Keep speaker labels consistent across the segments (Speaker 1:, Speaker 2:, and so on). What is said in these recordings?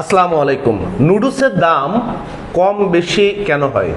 Speaker 1: আসসালামু আলাইকুম। নুডলসের দাম কম বেশি কেন হয়?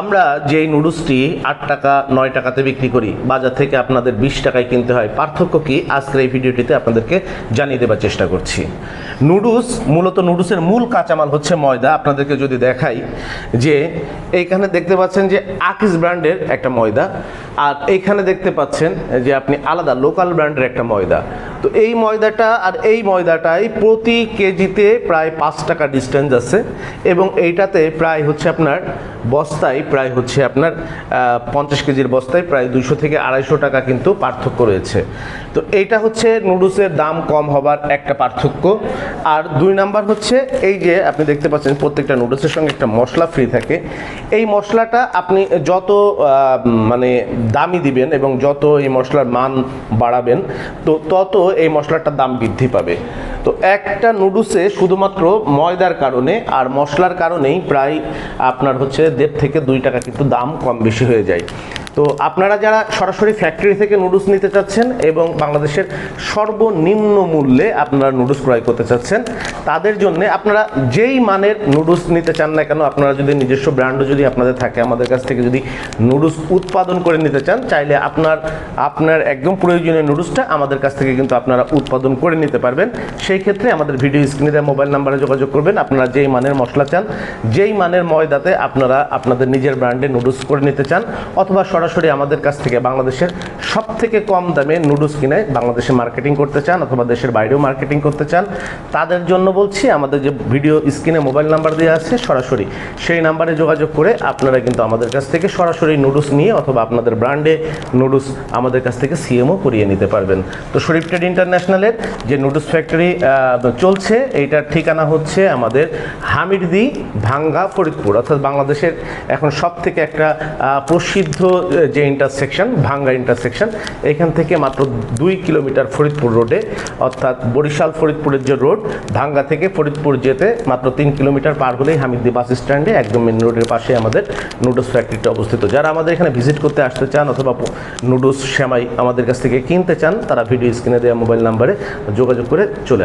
Speaker 1: আমরা যেই নুডলসটি আট টাকা, নয় টাকাতে বিক্রি করি, বাজার থেকে আপনাদের বিশ টাকায় কিনতে হয়, পার্থক্য কি? আজকের এই ভিডিওটিতে আপনাদেরকে জানিয়ে দেবার চেষ্টা করছি। নুডলস মূলত নুডলসের মূল কাঁচামাল হচ্ছে ময়দা। আপনাদেরকে যদি দেখাই যে এইখানে দেখতে পাচ্ছেন যে আকিস ব্র্যান্ডের একটা ময়দা, আর এইখানে দেখতে পাচ্ছেন যে আপনি আলাদা লোকাল ব্র্যান্ডের একটা ময়দা। তো এই ময়দাটা আর এই ময়দাটাই প্রতি কেজিতে প্রায় পাঁচ টাকা ডিস্টেন্স আছে এবং এইটাতে প্রায় হচ্ছে আপনার বস্তায় প্রায় হচ্ছে আপনার পঞ্চাশ কেজির বস্তায় প্রায় দুশো থেকে আড়াইশো টাকা কিন্তু পার্থক্য রয়েছে। তো এইটা হচ্ছে নুডলসের দাম কম হবার একটা পার্থক্য। আর দুই নাম্বার হচ্ছে এই যে আপনি দেখতে পাচ্ছেন প্রত্যেকটা নুডলসের সঙ্গে একটা মশলা ফ্রি থাকে। এই মশলাটা আপনি যত মানে দামি দিবেন এবং যত এই মশলার মান বাড়াবেন, তো তত এই মশলাটার দাম বৃদ্ধি পাবে। তো একটা নুডলসে শুধুমাত্র ময়দার কারণে আর মশলার কারণেই প্রায় আপনার হচ্ছে দেড় থেকে দুই টাকা কিন্তু দাম কম বেশি হয়ে যায়। তো আপনারা যারা সরাসরি ফ্যাক্টরি থেকে নুডলস নিতে চাচ্ছেন এবং বাংলাদেশের সর্বনিম্ন মূল্যে আপনারা নুডলস ক্রয় করতে চাচ্ছেন, তাদের জন্য আপনারা যেই মানের নুডলস নিতে চান না কেন, আপনারা যদি নিজস্ব ব্র্যান্ডও যদি আপনাদের থাকে, আমাদের কাছ থেকে যদি নুডলস উৎপাদন করে নিতে চান, চাইলে আপনার আপনার একদম প্রয়োজনীয় নুডলসটা আমাদের কাছ থেকে কিন্তু আপনারা উৎপাদন করে নিতে পারবেন। সেই ক্ষেত্রে আমাদের ভিডিও স্ক্রিনে দেওয়া মোবাইল নাম্বারে যোগাযোগ করবেন। আপনারা যেই মানের মশলা চান, যেই মানের ময়দাতে আপনারা আপনাদের নিজের ব্র্যান্ডে নুডলস করে নিতে চান, অথবা সরাসরি আমাদের কাছ থেকে বাংলাদেশের সব থেকে কম দামে নুডলস কিনে বাংলাদেশে মার্কেটিং করতে চান, অথবা দেশের বাইরেও মার্কেটিং করতে চান, তাদের জন্য বলছি, আমাদের যে ভিডিও স্ক্রিনে মোবাইল নাম্বার দেওয়া আছে, সরাসরি সেই নাম্বারে যোগাযোগ করে আপনারা কিন্তু আমাদের কাছ থেকে সরাসরি নুডলস নিয়ে অথবা আপনাদের ব্র্যান্ডে নুডলস আমাদের কাছ থেকে সিএমও করিয়ে নিতে পারবেন। তো শরীফ ট্রেড ইন্টারন্যাশনালের যে নুডলস ফ্যাক্টরি চলছে। এইটার ঠিকানা হচ্ছে আমাদের হামিরদি ভাঙ্গা ফরিদপুর। অর্থাৎ বাংলাদেশের এখন সব থেকে একটা প্রসিদ্ধ যে ইন্টারসেকশন ভাঙ্গা ইন্টারসেকশন এখান থেকে মাত্র দুই কিলোমিটার ফরিদপুর রোডে অর্থাৎ বরিশাল ফরিদপুরের যে রোড ভাঙ্গা থেকে ফরিদপুর যেতে মাত্র তিন কিলোমিটার পার হলেই হামিদদি বাস স্ট্যান্ডে একদম মেন রোডের পাশে আমাদের নুডলস ফ্যাক্টরিটা অবস্থিত। যারা আমাদের এখানে ভিজিট করতে আসতে চান অথবা নুডলস শ্যামাই আমাদের কাছ থেকে কিনতে চান, তারা ভিডিও স্ক্রিনে দেওয়া মোবাইল নাম্বারে যোগাযোগ করে চলে